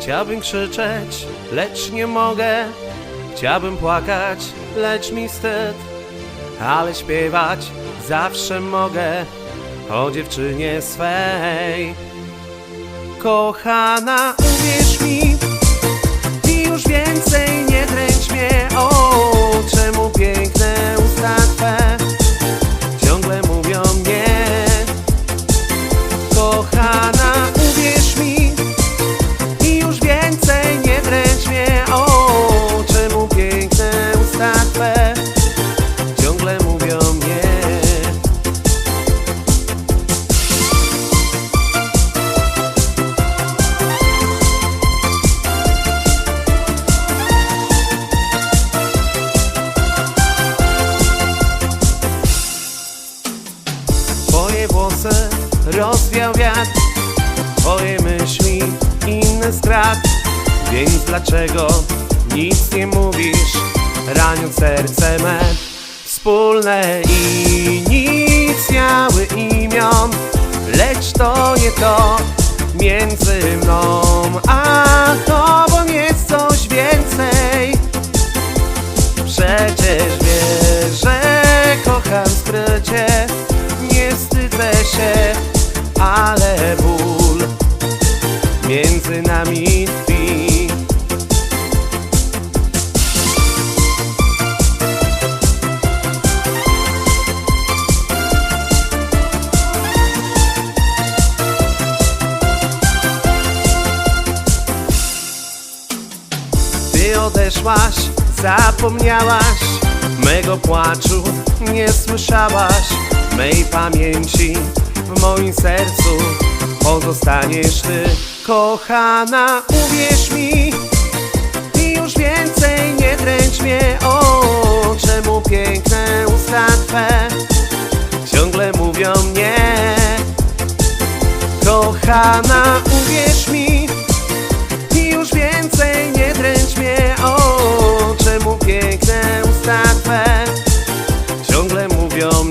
Chciałbym krzyczeć, lecz nie mogę. Chciałbym płakać, lecz mi wstyd. Ale śpiewać zawsze mogę o dziewczynie swej. Kochana, uwierz mi, Twoje włosy rozwiał wiatr. Twoje myśli inny strat. Więc dlaczego nic nie mówisz? Raniąc serce me Wspólne inicjały imion. Lecz to nie to Między mną a tobą jest coś więcej. Przecież wiesz, że kocham skrycie Między nami tkwi Ty odeszłaś, zapomniałaś Mego płaczu nie słyszałaś. Mej pamięci w moim sercu Pozostaniesz ty Kochana, uwierz mi I już więcej nie dręcz mnie O, czemu piękne usta twe Ciągle mówią nie Kochana, uwierz mi i już więcej nie dręcz mnie O, czemu piękne usta twe Ciągle mówią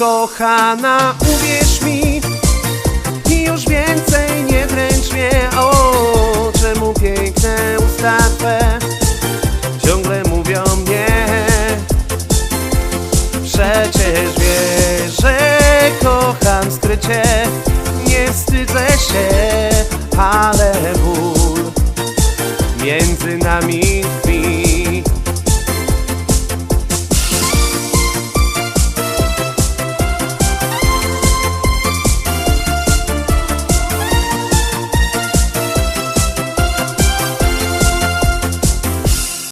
kochana, uwierz mi I już więcej nie dręcz mnie O, czemu piękne usta twe Ciągle mówią nie Przecież wiesz, że kocham skrycie Nie wstydzę się, ale ból Między nami